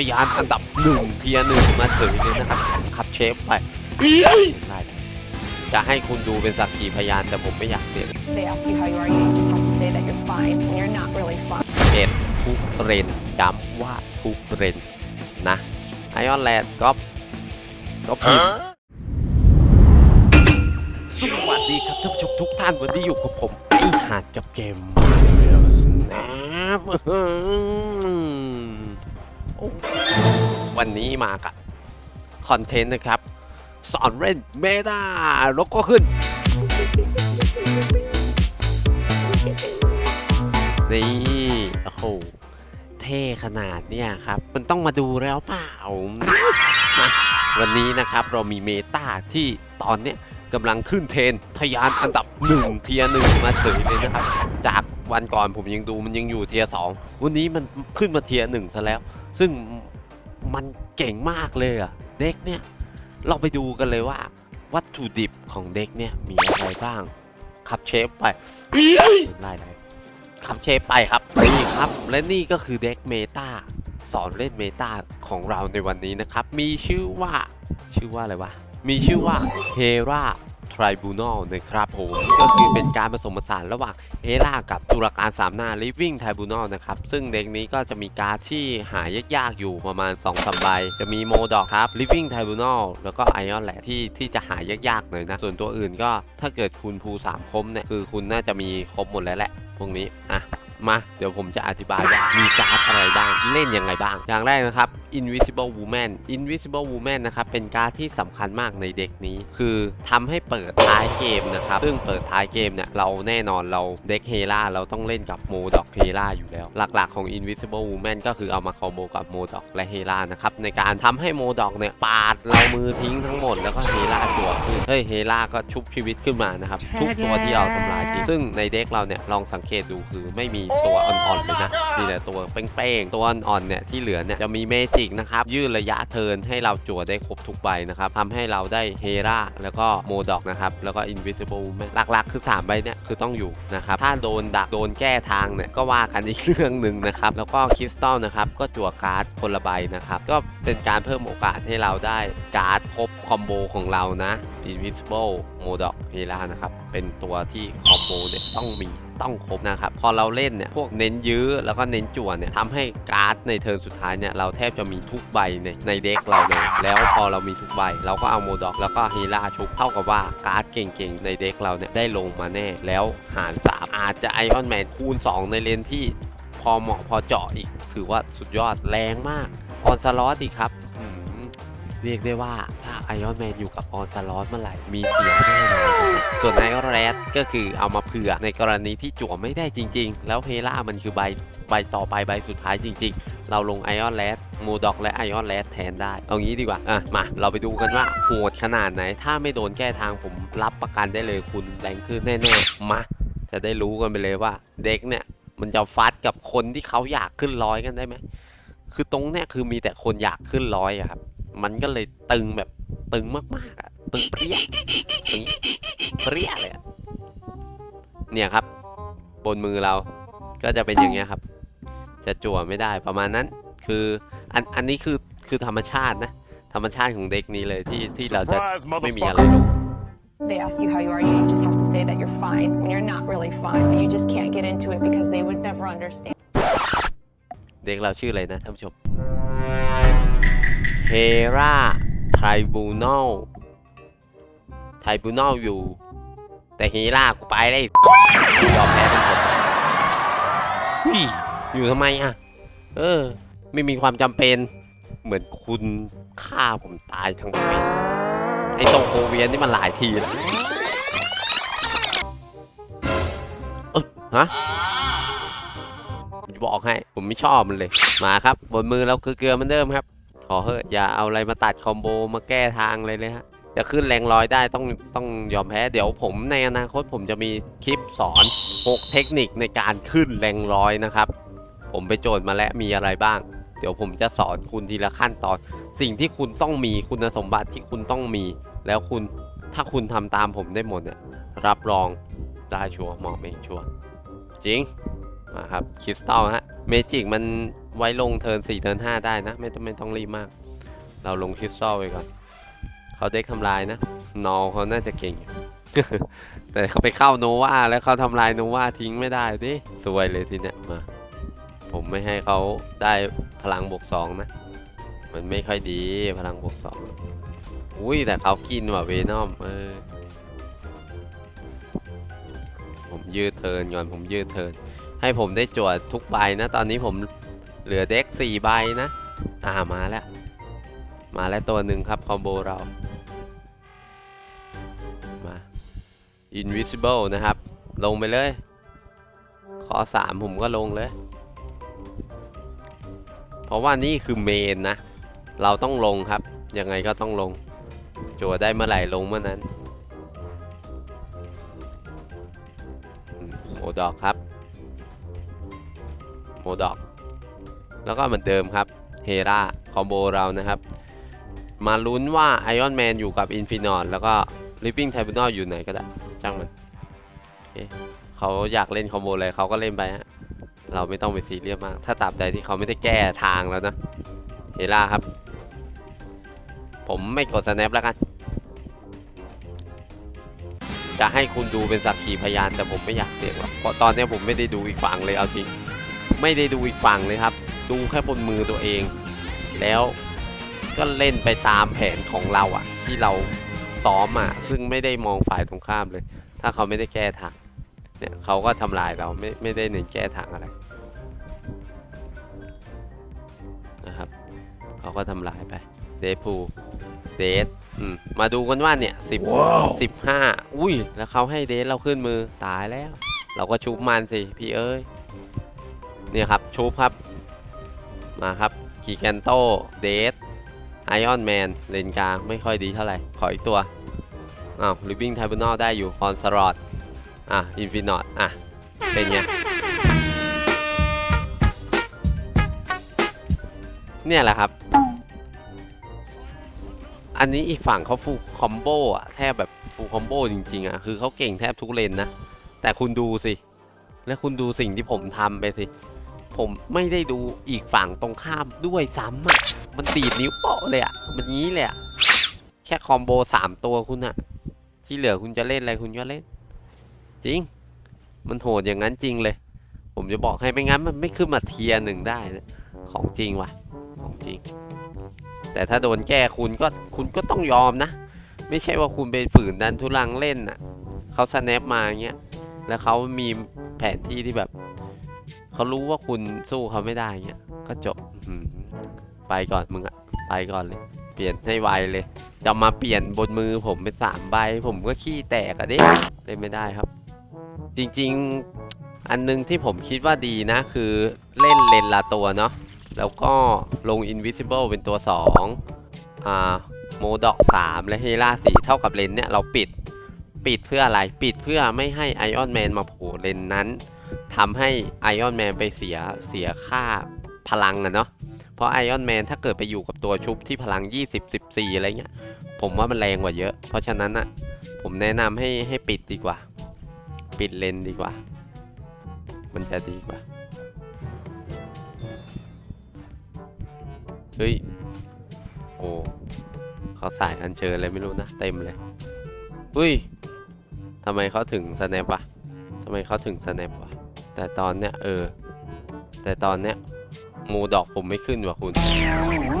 ทะยานอันดับหนึ่งเทียร์หนึ่งมาเฉยเลยนะครับขับเชฟไปได้จะให้คุณดูเป็นสักขีพยานแต่ผมไม่อยากเสีย They ask you how you are, you just have to say that you're fine when you're not really fine. เป็นทุกเรนย้ำว่าทุกเรนนะไอออนแลนด์ก็ก็พิมพ์สวัสดีครับท่านผู้ชมทุกท่านวันนี้อยู่กับผมไอหาดกับเกมเรียลสแนป วันนี้มากับคอนเทนต์นะครับ สอนเล่นเมตาแล้วก็ขึ้น นี่โอ้โหเท่ขนาดเนี่ยครับ มันต้องมาดูแล้วเปล่ามาวันนี้นะครับเรามีเมตาที่ตอนเนี้ยกำลังขึ้นเทรนทะยานอันดับหนึ่งเทียหนึ่งมาเฉยเลยนะครับ จากวันก่อนผมยังดูมันยังอยู่เทียสองวันนี้มันขึ้นมาเทียหนึ่งซะแล้ว ซึ่งมันเก่งมากเลยอะเด็กเนี่ย เราไปดูกันเลยว่า วัตถุดิบของเด็กเนี่ยมีอะไรบ้าง ขับเชฟไปไล่ไล่ครับเชฟไปครับนี่ครับ และนี่ก็คือเด็กเมตาสอนเล่นเมตาของเราในวันนี้นะครับ มีชื่อว่าชื่อว่าอะไรวะ มีชื่อว่าเฮรา ทริบูนอลนะครับผมก็คือเป็นการผสมผสานระหว่างเฮรา กับตุลาการสามหน้า Living Tribunal นะครับ ซึ่งเด็กนี้ก็จะมีการดที่หายากๆอยู่ประมาณ2องสามใบ จะมีโมดอกครับ Living Tribunal แล้วก็ไอออนแหละที่ที่จะหายากๆหน่อยนะ ส่วนตัวอื่นก็ถ้าเกิดคุณภูสามคมเนี่ยคือคุณน่าจะมีครบหมดแล้วแหละพวกนี้อะ มาเดี๋ยวผมจะอธิบายว่ามีการ์ดอะไรบ้างเล่นยังไงบ้าง อย่างแรกนะครับ Invisible Woman Invisible Woman นะครับเป็นการ์ดที่สำคัญมากในเด็กนี้ คือทำให้เปิดท้ายเกมนะครับ ซึ่งเปิดท้ายเกมเนี่ยเราแน่นอนเราเด็กเฮล่าเราต้องเล่นกับโมดอกเฮล่าอยู่แล้ว หลักๆของ Invisible Woman ก็คือเอามาคอมโบกับโมดอกและเฮล่านะครับในการทำให้โมดอกเนี่ยปาดเรามือทิ้งทั้งหมดแล้วก็เฮล่าจั่วขึ้นเฮ้ยเฮล่าก็ชุบชีวิตขึ้นมานะครับทุกตัวที่เราทำลายทิ้งซึ่งในเด็กเราเนี่ยลองสังเกตดูคือไม่มีตัวอ่อนๆเลยนะมีแต่ตัวเป้งๆตัวอ่อนๆเนี่ยที่เหลือเนี่ยจะมีเมจิกนะครับยืดระยะเทิร์นให้เราจั่วได้ครบทุกใบนะครับทำให้เราได้เฮราแล้วก็โมดอกนะครับแล้วก็ Invisible หลักๆ คือ 3 ใบเนี่ยคือต้องอยู่นะครับถ้าโดนดักโดนแก้ทางเนี่ยก็ว่ากันอีกเรื่องหนึ่งนะครับแล้วก็คริสตัลนะครับก็จั่วการ์ดคนละใบนะครับก็เป็นการเพิ่มโอกาสให้เราได้การ์ดครบคอมโบของเรานะ Invisible โมดอกเฮรานะครับ เป็นตัวที่คอมโบเนี่ยต้องมีต้องครบนะครับ พอเราเล่นเนี่ย พวกเน้นยื้อแล้วก็เน้นจั่วเนี่ยทำให้การ์ดในเทิร์นสุดท้ายเนี่ย เราแทบจะมีทุกใบในในเด็กเราเลย แล้วพอเรามีทุกใบ เราก็เอาโมดอกแล้วก็เฮราชุบเท่ากับว่าการ์ดเก่งๆ ในเด็กเราเนี่ย ได้ลงมาแน่ แล้วหาร3อาจจะไอออนแมนคูณ 2 ในเลนที่พอเหมาะพอเจาะอีก ถือว่าสุดยอดแรงมากออนสลอตอีกครับ เรียกได้ว่าถ้าไอออนแมนอยู่กับออนซาลอสเมื่อไหร่มีเสียแน่นอนส่วนไอออนแรดก็คือเอามาเผื่อในกรณีที่จั่วไม่ได้จริง ๆ แล้วเฮล่ามันคือใบใบต่อไปใบสุดท้ายจริง ๆ เราลงไอออนแรดโมดอกและไอออนแรดแทนได้ เอางี้ดีกว่า อะ มา เราไปดูกันว่าโหดขนาดไหน ถ้าไม่โดนแก้ทางผมรับประกันได้เลยคุณแรงขึ้นแน่ๆ มา จะได้รู้กันไปเลยว่า เด็กเนี่ย มันจะฟัดกับคนที่เขาอยากขึ้นร้อยกันได้ไหม คือตรงเนี้ยคือมีแต่คนอยากขึ้นร้อยอะครับ มันก็เลยตึงแบบตึงมากๆอะตึงเปรี้ยตึงเปรี้ยเลยอะเนี่ยครับ บนมือเราก็จะเป็นอย่างเงี้ยครับ จะจั่วไม่ได้ประมาณนั้น คืออันอันนี้คือคือธรรมชาตินะ ธรรมชาติของเด็กนี้เลยที่ที่เราจะ Surprise, ไม่มีอะไร motherfucker! ลง They ask you how you are, you just have to say that you're fine when you're not really fine, but you just can't get into it because they would never understand. เด็กเราชื่ออะไรนะท่านผู้ชม เฮราไทบูนอลไทบูนอลอยู่ แต่เฮรากูไปเลยยอมแพ้ท่านผู้ชมวิอยู่ทำไมอะ เออ ไม่มีความจำเป็น เหมือนคุณฆ่าผมตายทั้งเป็นไอ้ตรงโคเวียนนี่มันหลายทีแล้วฮะผมจะบอกให้ ผมไม่ชอบมันเลย มาครับ บนมือเราคือเกลือเหมือนเดิมครับ ขอเถอะอย่าเอาอะไรมาตัดคอมโบมาแก้ทางเลยเลยฮะจะขึ้นแรงร้อยได้ต้องต้องยอมแพ้เดี๋ยวผมในอนาคตผมจะมีคลิปสอน 6 เทคนิคในการขึ้นแรงร้อยนะครับ ผมไปโจทย์มาแล้วมีอะไรบ้าง เดี๋ยวผมจะสอนคุณทีละขั้นตอน สิ่งที่คุณต้องมีคุณสมบัติที่คุณต้องมี แล้วคุณถ้าคุณทำตามผมได้หมดเนี่ยรับรองได้ชัวร์เหมาะเองชัวร์จริงมาครับคริสตัลฮะเมจิกมัน ไว้ลงเทิร์นสี่เทิร์นห้าได้นะ ไม่ต้องไม่ต้องรีบมาก เราลงคริสตัลไปก่อนเขาเด็กทำลายนะนอเขาน่าจะเก่งอยู่แต่เขาไปเข้าโนวาแล้วเขาทำลายโนวาทิ้งไม่ได้ดิสวยเลยทีเนี้ยมาผมไม่ให้เขาได้พลังบวกสองนะ มันไม่ค่อยดีพลังบวกสองอุ้ยแต่เขากินว่ะเวนอมเออผมยืดเทินก่อนผมยืดเทินให้ผมได้จวดทุกใบนะ ตอนนี้ผม เหลือเด็กสี่ใบนะ อ่ามาแล้ว มาแล้วตัวหนึ่งครับ คอมโบเรา มา invisible นะครับ ลงไปเลยข้อสามผมก็ลงเลย เพราะว่านี่คือเมนนะ เราต้องลงครับ ยังไงก็ต้องลงจัวได้เมื่อไหร่ลงเมื่อนั้นโมดอกครับ โมดอก แล้วก็เหมือนเดิมครับเฮราคอมโบเรานะครับ มาลุ้นว่าไอออนแมนอยู่กับอินฟินอ t แล้วก็ Living Tribunal อยู่ไหนก็ได้ช่างมันเเขาอยากเล่นคอมโบอะไรเขาก็เล่นไปฮะเราไม่ต้องไปซีเรียสมาก ถ้าตราบใดที่เขาไม่ได้แก้ทางแล้วนะเฮล่าครับ ผมไม่กดสแนปแล้วกัน จะให้คุณดูเป็นสักขีพยานแต่ผมไม่อยากเสี่ยงหรอกเพราะตอนนี้ผมไม่ได้ดูอีกฝั่งเลยเอาจริงไม่ได้ดูอีกฝั่งเลยครับ ดูแค่บนมือตัวเอง แล้วก็เล่นไปตามแผนของเราอะที่เราซ้อมอะซึ่งไม่ได้มองฝ่ายตรงข้ามเลย ถ้าเขาไม่ได้แก้ทางเนี่ยเขาก็ทำลายเราไม่ไม่ได้เน้นแก้ทางอะไรนะครับเขาก็ทำลายไปเดพูเดทอืมมาดูกันว่าเนี่ยสิบสิบห้าอุ้ย แล้วเขาให้เดทเราขึ้นมือตายแล้ว เราก็ชุบมันสิ พี่เอ้ย เนี่ยครับ ชุบครับ มาครับกีแกนโตเดทไอออนแมนเลนกลางไม่ค่อยดีเท่าไหร่ ขออีกตัว อ้าวลิฟวิ่งไทบูนอลได้อยู่คอนสรอดอะอินฟินอตอะ เป็นไงเนี่ยแหละครับ อันนี้อีกฝั่งเขาฟูลคอมโบอะ แทบแบบฟูลคอมโบจริงๆอะ คือเขาเก่งแทบทุกเลนนะ แต่คุณดูสิ แล้วคุณดูสิ่งที่ผมทำไปสิ ผมไม่ได้ดูอีกฝั่งตรงข้ามด้วยซ้ำอะ มันตีดนิ้วโป๊ะเลยอะ มันงี้เลยอะ แค่คอมโบสามตัวคุณอะ ที่เหลือคุณจะเล่นอะไรคุณก็เล่น จริง มันโหดอย่างนั้นจริงเลย ผมจะบอกให้ไม่งั้นมันไม่ขึ้นมาเทียหนึ่งได้นะของจริงว่ะ ของจริง แต่ถ้าโดนแก้คุณก็คุณก็ต้องยอมนะ ไม่ใช่ว่าคุณไปฝืนดันทุลังเล่นน่ะ เขาสแนปมาอย่างเงี้ย แล้วเขามีแผนที่ที่แบบ เขารู้ว่าคุณสู้เขาไม่ได้เงี้ยก็จบไปก่อนมึงอะไปก่อนเลย เปลี่ยนให้ไวเลย จะมาเปลี่ยนบนมือผมเป็นสามใบ ผมก็ขี้แตกอะด้เล่นไม่ได้ครับ จริงๆอันหนึงที่ผมคิดว่าดีนะ คือเล่นเลนละตัวเนาะแล้วก็ลง Invisible เป็นตัว 2 อ่า โมดอก 3 และเฮล่า4เท่ากับเลนเนี่ย เราปิด ปิดเพื่ออะไร ปิดเพื่อไม่ให้ไอออนแมนมาโผล่เลนนั้น ทำให้ไอออนแมนไปเสียเสียค่าพลังอะเนาะเพราะไอออนแมนถ้าเกิดไปอยู่กับตัวชุบที่พลัง 20 14 อะไรเงี้ย ผมว่ามันแรงกว่าเยอะ เพราะฉะนั้นอะผมแนะนำให้ให้ปิดดีกว่า ปิดเลนดีกว่า มันจะดีกว่า เฮ้ย โอ้เขาสายอันเชิญเลยไม่รู้นะ เต็มเลยเฮ้ยทำไมเขาถึงสแนปวะทำไมเขาถึงสแนปวะ แต่ตอนเนี้ยเออ แต่ตอนเนี้ยโมดอกผมไม่ขึ้นว่ะคุณ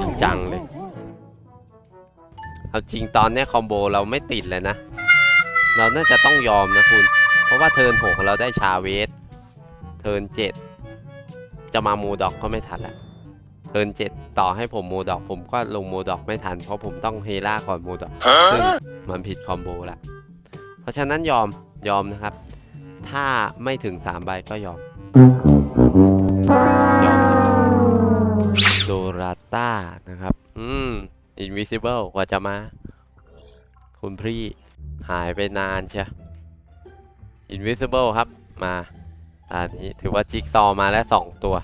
จริงจังเลย เอาจริงตอนเนี้ยคอมโบเราไม่ติดเลยนะ เราน่าจะต้องยอมนะคุณ เพราะว่าเทิร์นหกเราได้ชาเวส เทิร์นเจ็ดจะมาโมดอกก็ไม่ทันละเทิร์นเจ็ดต่อให้ผมโมดอกผมก็ลงโมดอกไม่ทัน เพราะผมต้องเฮล่าก่อนโมดอกซึ่งมันผิดคอมโบละ เพราะฉะนั้นยอมยอมนะครับ ถ้าไม่ถึง 3 ใบก็ยอม ยอมโดราต้านะครับ อืม invisible กว่าจะมา คุณพรีหายไปนานเชีย invisible ครับมาตอนนี้ถือว่าจิ๊กซอมาแล้ว 2 ตัว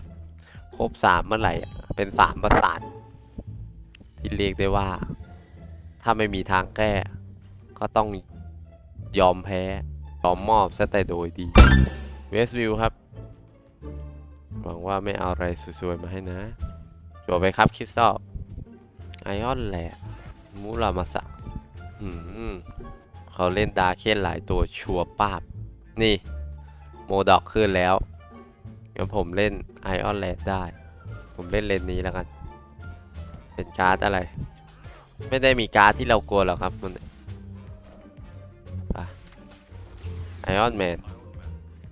ครบ 3 เมื่อไหร่ เป็น 3 ประสานที่เรียกได้ว่า ถ้าไม่มีทางแก้ ก็ต้องยอมแพ้ ยอมมอบซะแต่โดยดีเวสวิวครับมวังว่าไม่เอาอะไรสวยๆมาให้นะจั่วไปครับคิดซอบไอออนแหละมูรามาสะอืมเขาเล่นดาเคนหลายตัวชัวป้าบ นี่ โมดอกขึ้นแล้วงั้นผมเล่นไอออนแลดได้ ผมเล่นเลนนี้แล้วกัน เป็นการ์ดอะไร ไม่ได้มีการ์ดที่เรากลัวหรอกครับมัน อออนแมน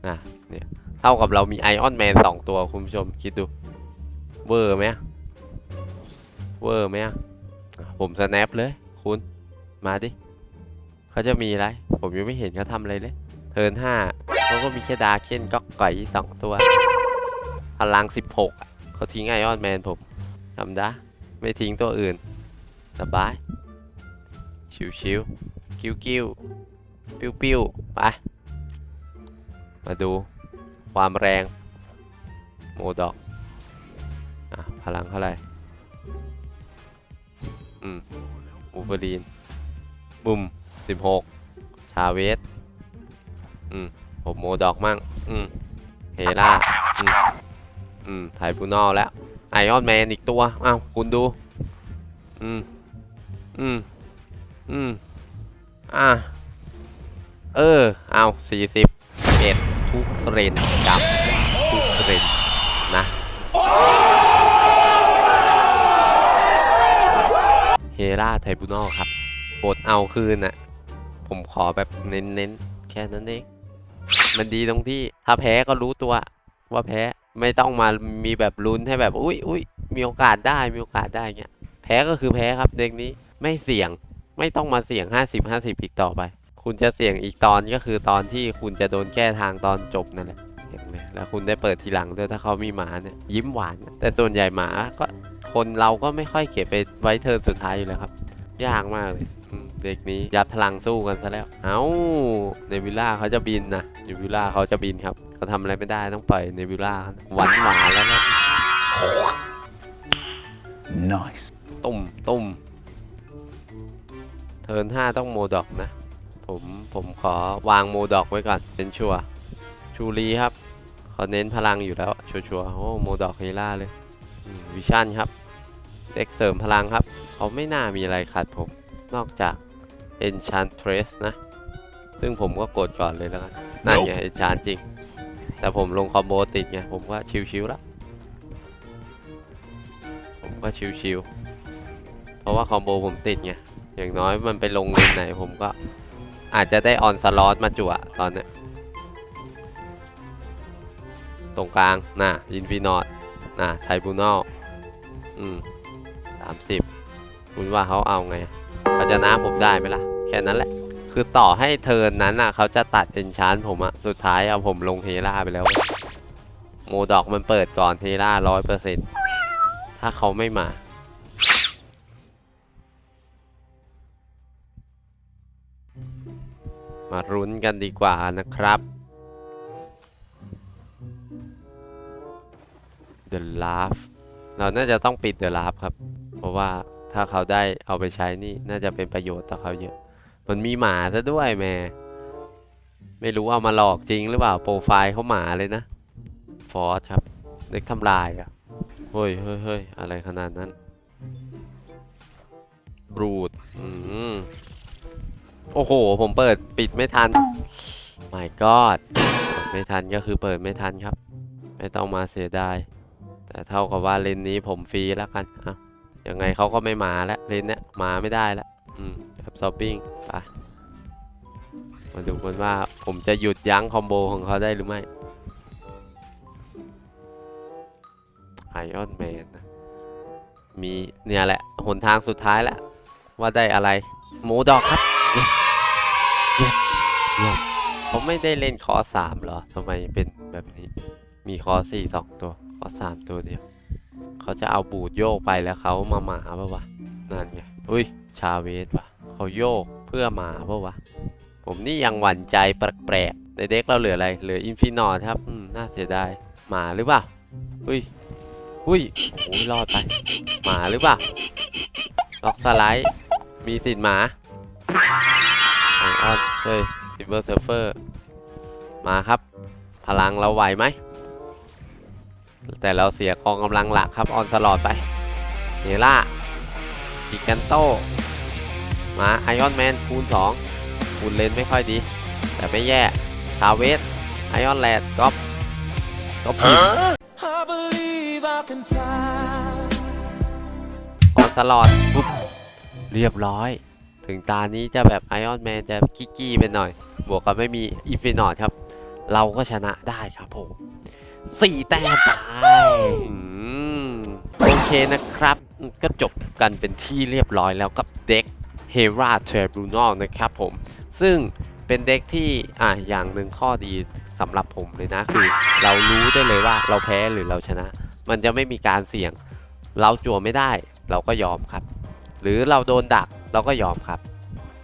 นะเนี่ยเท่ากับเรามีไอออนแมนสองตัวคุณผู้ชมคิดดู เวอร์ไหมเวอร์ไหมผมสแนปเลย คุณ มาดิเขาจะมีอะไร ผมยังไม่เห็นเขาทำอะไรเลย เทิร์นห้าเขาก็มีแค่ดาร์เคนก็ไก่สองตัวพลัง16อะเขาทิ้งไอออนแมนผมทำได้ไม่ทิ้งตัวอื่น สบาย ชิวชิวๆกิ้วกิ้วปิ้วปิ้วไป มาดูความแรงโมดอกอพลังเท่าไหร่อืมบูเบอรีนบุ่ม16 ชาเวสอืมผมโมดอกมั่งอืมเฮล่าอืมอืมไทบูนอลแล้วไอออนแมนอีกตัวอ้าวคุณดูอืมอืมอืมอะเออเอา40็ดทุกเรนกับทุกเรนนะ เฮราไทบูนอลครับบทเอาคืนน่ะ ผมขอแบบเน้นๆ แค่นั้นเอง มันดีตรงที่ถ้าแพ้ก็รู้ตัวว่าแพ้ไม่ต้องมามีแบบลุ้นให้แบบ อุ้ยอุ้ยมีโอกาสได้มีโอกาสได้เงี้ย แพ้ก็คือแพ้ครับเด็กนี้ไม่เสี่ยงไม่ต้องมาเสี่ยง 50 50 อีกต่อไป คุณจะเสี่ยงอีกตอนก็คือตอนที่คุณจะโดนแก้ทางตอนจบนั่นแหละเห็นไหมแล้วคุณได้เปิดทีหลังด้วยถ้าเขามีหมาเนี่ยยิ้มหวาน แต่ส่วนใหญ่หมาก็คนเราก็ไม่ค่อยเก็บไปไว้เทิร์นสุดท้ายอยู่แล้วครับ ยากมากเลยอืมเด็กนี้ยัดพลังสู้กันซะแล้ว เอ้าเนวิลล่าเขาจะบินนะเนวิลล่าเขาจะบินครับเขาทำอะไรไม่ได้ต้องปล่อยเนวิลล่าหวานหวานแล้วนะ Nice. ตุ่มตุ่มเทิร์นห้าต้องโมดอกนะ ผมผมขอวางโมดอกไว้ก่อนเป็นชัวร์ชูรีครับเขาเน้นพลังอยู่แล้วชัวร์ๆโอ้โมดอกเฮล่าเลยวิชั่นครับเด็กเสริมพลังครับเขาไม่น่ามีอะไรขัดผมนอกจาก Enchantress นะ ซึ่งผมก็กดก่อนเลยแล้วกันนั่นไง Enchant จริง แต่ผมลงคอมโบติดไง ผมก็ชิวๆแล้ว ผมก็ชิวๆเพราะว่าคอมโบผมติดไง อย่างน้อยมันไปลงเลนไหนผมก็ อาจจะได้ออนสล็อตมาจั่วตอนนี้ตรงกลางน่ะอินฟินอตน่ะไทบูนอลอืมสามสิบคุณว่าเขาเอาไงเขาจะน้าผมได้ไหมล่ะ แค่นั้นแหละ คือต่อให้เทินนั้นน่ะเขาจะตัดเอนชานผมอะสุดท้ายเอาผมลงเฮล่าไปแล้ว โมดอกมันเปิดก่อนเฮล่าร้อยเปอร์เซ็นต์ถ้าเขาไม่มา มารุ้นกันดีกว่านะครับ The Laugh เราน่าจะต้องปิด The Laugh ครับ เพราะว่าถ้าเขาได้เอาไปใช้นี่น่าจะเป็นประโยชน์ต่อเขาเยอะ มันมีหมาซะด้วยแม่ ไม่รู้เอามาหลอกจริงหรือเปล่า โปรไฟล์เขาหมาเลยนะ ฟอสครับ เด็กทำลายอะเฮ้ยเฮ้ยเฮ้ยอะไรขนาดนั้น บรูด อืม โอ้โห ผมเปิดปิดไม่ทัน my god ไม่ทันก็คือเปิดไม่ทันครับ ไม่ต้องมาเสียดาย แต่เท่ากับว่าเลนนี้ผมฟรีแล้วกันอะยังไงเขาก็ไม่มาแล้วเลนเนี้ยมาไม่ได้แล้วอืมครับซอปปิ้งไปมาดูกันว่าผมจะหยุดยั้งคอมโบของเขาได้หรือไม่ไอออนแมนมีเนี่ยแหละ หนทางสุดท้ายแล้ว ว่าได้อะไร หมูดอกครับ yes yes เยี่ยมเขาไม่ได้เล่นคอสามเหรอทำไมเป็นแบบนี้ มีคอสี่สองตัวคอสามตัวเดียวเขาจะเอาบูดโยกไปแล้วเขามาหมาปะวะนั่นไงอุ้ยชาเวสปะเขาโยกเพื่อหมาปะวะผมนี่ยังหวั่นใจแปลกๆในเด็กเราเหลืออะไรเหลืออินฟินอตครับอืมน่าเสียดายหมาหรือเปล่าอุ้ยอุ้ยโอ้ยรอดไปหมาหรือเปล่าล็อกสไลด์มีสิทธิ์หมา ไอออนเฮ้ยซิเวอร์เซิร์ฟเฟอร์มาครับ พลังเราไหวไหม แต่เราเสียกองกำลังหลักครับ ออนสลอดไปเฮล่าจิกันโต มาไอออนแมนคูณ 2 คูณเลนไม่ค่อยดี แต่ไม่แย่ทาเวสไอออนแลนด์ก๊อปก๊อปผิด I believe I can fly. ออนสลอดปุ๊บเรียบร้อย ถึงตานี้จะแบบไอออนแมนจะกิ๊กี้ไปหน่อย บวกกับไม่มีอินฟินอตครับ เราก็ชนะได้ครับผมสี่แต้มไปโอเคนะครับ ก็จบกันเป็นที่เรียบร้อยแล้วกับเด็ก h e r a Tribunal นะครับผม ซึ่งเป็นเด็กที่อะอย่างหนึ่งข้อดีสำหรับผมเลยนะคือ เรารู้ได้เลยว่าเราแพ้หรือเราชนะ มันจะไม่มีการเสี่ยง เราจั่วไม่ได้ เราก็ยอมครับ หรือเราโดนดัก เราก็ยอมครับ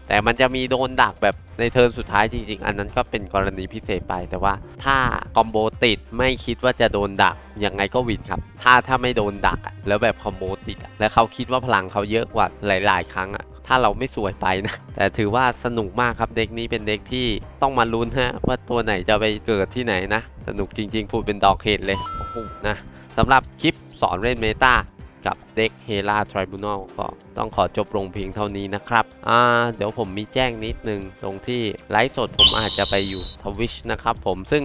แต่มันจะมีโดนดักแบบในเทิร์นสุดท้ายจริงๆ อันนั้นก็เป็นกรณีพิเศษไปแต่ว่าถ้าคอมโบติดไม่คิดว่าจะโดนดักยังไงก็วินครับ ถ้าถ้าไม่โดนดักแล้วแบบคอมโบติดแล้วเขาคิดว่าพลังเขาเยอะกว่าหลาย ๆ ครั้งอะถ้าเราไม่สวยไปนะ แต่ถือว่าสนุกมากครับเด็กนี้เป็นเด็กที่ต้องมาลุ้นฮะว่าตัวไหนจะไปเกิดที่ไหนนะ สนุกจริงๆ พูดเป็นดอกเห็ดเลยโอ้โหนะสำหรับคลิปสอนเล่นเมตา กับเด็กเฮล่าทริบูน a ลก็ต้องขอจบลงเพียงเท่านี้นะครับอ่าเดี๋ยวผมมีแจ้งนิดนึง ตรงที่ไลฟ์สดผมอาจจะไปอยู่ทวิชนะครับผมซึ่ง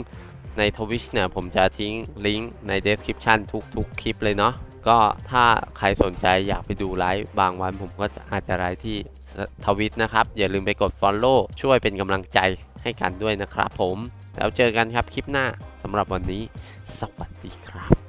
ในทวิชเนี่ยผมจะทิ้งลิงก์ใน description ทุกๆ คลิปเลยเนาะก็ถ้าใครสนใจอยากไปดูไลฟ์บางวันผมก็อาจจะไลฟ์ที่ทวิตนะครับ อย่าลืมไปกด Follow ช่วยเป็นกำลังใจให้กันด้วยนะครับผม แล้วเจอกันครับคลิปหน้าสำหรับวันนี้ สวัสดีครับ